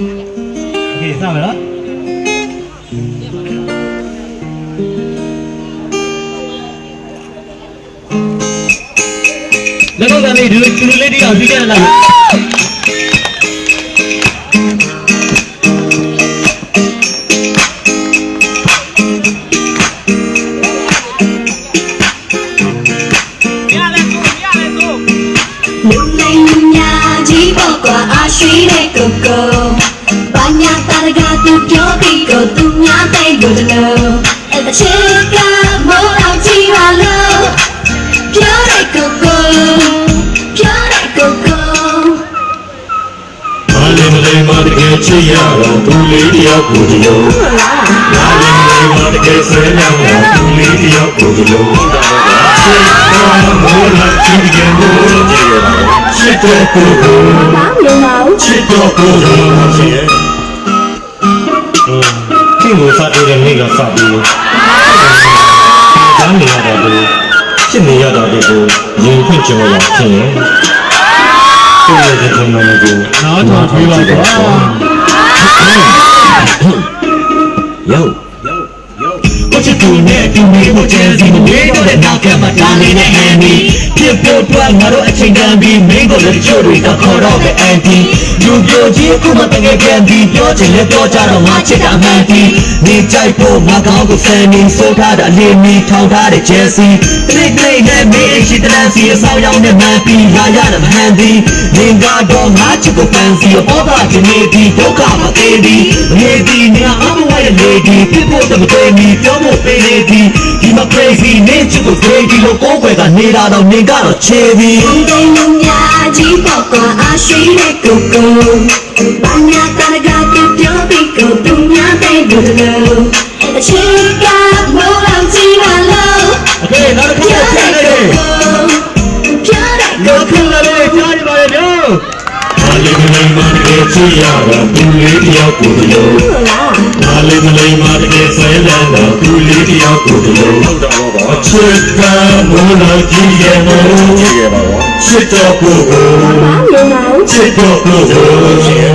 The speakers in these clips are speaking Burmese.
Oke, sama loh. Lagu kami dulu dulu lady Afrika lagu. Đêm nay nhà chỉ bỏ qua ai à suy đây cầu မ်ညာကြီးပေါ့ကွာအရွှေတဲ့ကိုကိုဘာညာတာရကသူပြောပြီးကိုသူများတဲ့ကိုတလို့အဲ့တချစ်ကမိုးအောင်ကြည့်ပါလို့ပြောတဲ့ကိုကိုပြောတဲ့ကိုကိုမလေးမလေးမတကယ်ချစ်ရတာသူလေးတယောက်ကိုဒီလိုမလေးမလေးမတကယ်ဆွဲလန်းတာသူလေးတယောက်ကိုဒီလိုချစ်တာမိုးလာချစ်ကြမိုးချစ်တော့ကိုကိုဘာလို့မအောင်ချစ်တော့ကိုကို တဲ့နေ့ကစားပြီးတန်းနေရတာကိုဖြစ်နေရတာကိုရင်ခွင့်ကြရဖြစ်ရင်ကိုယ့်ရဲ့ဒီလိုမျိုးကိုနောက်ထောင်ထွေးပါ ကွာ Yo. What you doing there? Do me what you see me. We know that now come my darling and Andy. ဖြစ်ဖို့အတွက်ငါတို့အချိန်တန်ပြီးမင်းကိုလည်းကြိုးတွေကခေါ်တော့ပဲအန်တီလူပြိုကြီးခုမှတကယ်ပြန်ပြီးပြောချင်လဲပြောကြတော့ငါချစ်တာမှန်တီနေကြိုက်ဖို့ငါကောင်းကိုစံနေစိုးထားတာအလေးမီထောင်ထားတဲ့ဂျယ်စီတလိတ်တလိတ်နဲ့မင်းရှိတဲ့လမ်းစီအဆောင်ရောက်နေမှန်ပြီးရာရတဲ့မဟန်ဒီနေကတော့ငါချစ်ကိုပန်းစီပေါ်ပါခြင်းနေပြီးဒုက္ခမသေးသည်နေသည်နေအမဝရဲ့လေ ဒီဖြစ်ဖို့တမသေးမီပြောဖို့ပေးနေသည်ဒီမှာ crazy နေချစ်ကို crazy လို့ကိုယ်ွယ်ကနေတာတော့နေကတော့ချေသည် လူလိမ်ညာကြီးပေါ့ကွာအရွှေတဲ့ကိုကိုဘာညာတာရကသူပြောပြီးကိုသူများတဲ့ကိုတလို့အဲ့တချစ်ကမိုးအောင်ကြည့်ပါလို့ โอเคနောက်တစ်ခါပြန်နေတယ် ပြောတဲ့ ကိုခုလာလေးကြားနေပါရဲ့ဗျာ မ လေးမလေးမတကယ်ချစ်ရတာသူလေးတယောက်ကိုဒီလိုဟုတ်လားမလေးမလေးမတကယ်ဆွဲလန်းတာသူလေးတယောက်ကိုဒီလိုဟုတ်တာပါအချစ်ကမိုးလာကြည့်ရဲ့မို့ကြည့်ရဲ့ပါဘောချစ်တော့ကိုကိုဘာလို့မအောင်ချစ်တော့ကိုကိုချစ်ရဲ့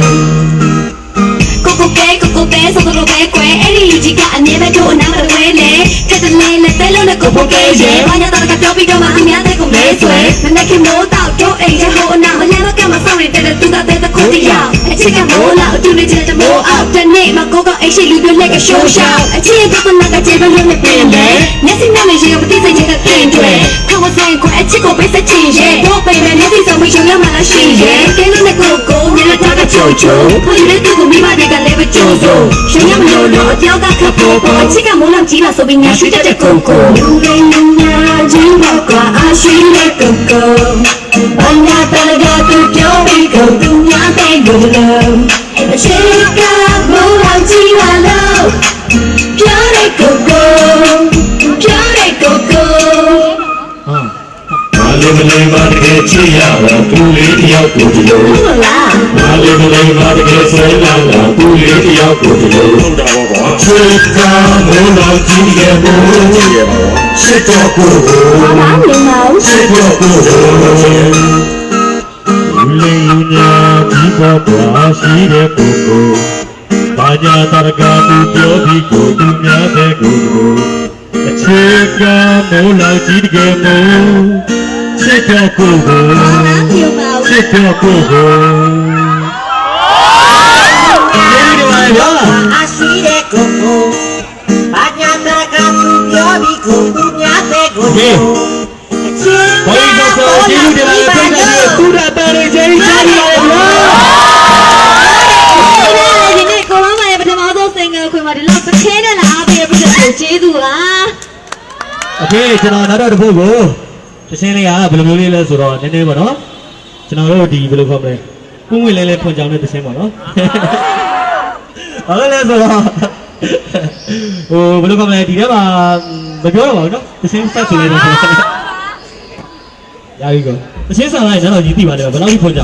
ကိုကိုပဲကိုကိုပဲဆိုတော့ပဲကွယ်အဲ့ဒီလူကြီးကအမြဲပဲတို့အနာမတွဲလေခက်တလေလက်သေးလုံးနဲ့ကိုပိုကဲရဲ့ဘာညာတော့ကပြောပြီးတော့မှအများတဲ့ကိုလဲဆွဲမနေ့ကမိုးတော့တို့အိမ်ရဲ့ဟိုအနာမလဲမကမဆောင်နေတဲ့သူက တဲ့ကိုတရားအချစ်ကမိုးလာအတူနေချင်တဲ့မိုးအောက်တနေ့မကိုကအိမ်ရှိလူတွေလက်ကရှိုးရှောင်းအချစ်ကကနကကျေဘလုံးနဲ့ပြင်လေမျက်စိနဲ့ရေကပတိစိတ်ချက်ကတင်တွေခေါင်းဆိုင်ကိုအချစ်ကိုပေးစချင်ရဲ့တို့ပိန်နဲ့မျက်စိဆောင်မရှုံရမှလားရှိရဲ့ကဲလို့နဲ့ကိုကိုမျ က်နှာထားကချိုချိုဖုန်လေးသူကိုမိမတွေကလည်းပဲကြိုးစို့ရှင်ရမလို့လို့အပြောကခပ်ဖို့ပေါ်အချစ်ကမိုးလောက်ကြီးလာဆိုပြီးညာရွှေတတ်တဲ့ကိုကိုလူရင်းလူညာချင်းဘောကအရှိတဲ့ကိုကိုဘာညာတရကသူပြောပြီးကိုသူများတဲ့ကိုလို့အချစ်ကမိုးလောက်ကြီးလာလို့ပြောတဲ့ကိုကိုပြော လေးမလေးမတကယ်ချစ်ရတာသူလေးတယောက်ကိုဒီလိုဟုတ်လားမလေးမလေးမတကယ်ဆွဲလန်းတာသူလေးတယောက်ကိုဒီလိုဟုတ်တာပါဘောချစ်ကမိုးလာကြည့်ရဲ့မို့ကြည့်ရဲ့ပါဘောချစ်တော့ကိုကိုဘာလို့မအောင်ချစ်တော့ကိုကိုချစ်ရဲ့လူလေးလူညာဒီပေါ်ပါရှိတဲ့ပုဂ္ဂိုလ်ဘာညာတရကသူပြောပြီးကိုသူများတဲ့ကိုကိုအချစ်ကမိုးလောက်ကြီးတကယ်မို့ ချစ်တော့ကိုကို ဘာလို့မအောင် ချစ်တော့ကိုကိုကျေးဇူးတင်ပါတယ်ဗျာ အရှိတဲ့ကိုကိုဘာညာတကသူပြောပြီးကိုသူများတဲ့ကိုကိုအချင်း ဘိုးကြီးတို့ကျေးဇူးတင်ပါတယ်ဖိတ်တဲ့သူရတန်လေးကျေးဇူးတင်ပါတယ်ဗျာ ဒီနေ့ကိုလောင်းမရဲ့ပထမဆုံးစင်ငယ်ခွင်မှာဒီလောက်တစ်ခဲနဲ့လာအားပေးပြီးတော့ကျေးဇူးပါ โอเคကျွန်တော်နောက်တော့တစ်ပုဒ်ကို တရှင်းလေးကဘယ်လိုမျိုးလေးလဲဆိုတော့နည်းနည်းပေါ့နော်ကျွန်တော်တို့ဒီဘယ်လိုခေါ်မလဲပုံဝင်လဲလဲဖွင့်ကြောင်းတဲ့တရှင်းပေါ့နော်ဘာလို့လဲဆိုတော့ဟိုဘယ်လိုခေါ်မလဲဒီထဲမှာမပြောတော့ပါဘူးနော်တရှင်းဆက်ဆိုနေတယ်ရပြီကောတရှင်းဆောင်လိုက်ကျွန်တော်ကြီးသိပါတယ်ဘယ်လောက်ကြီးဖွင့်ကြ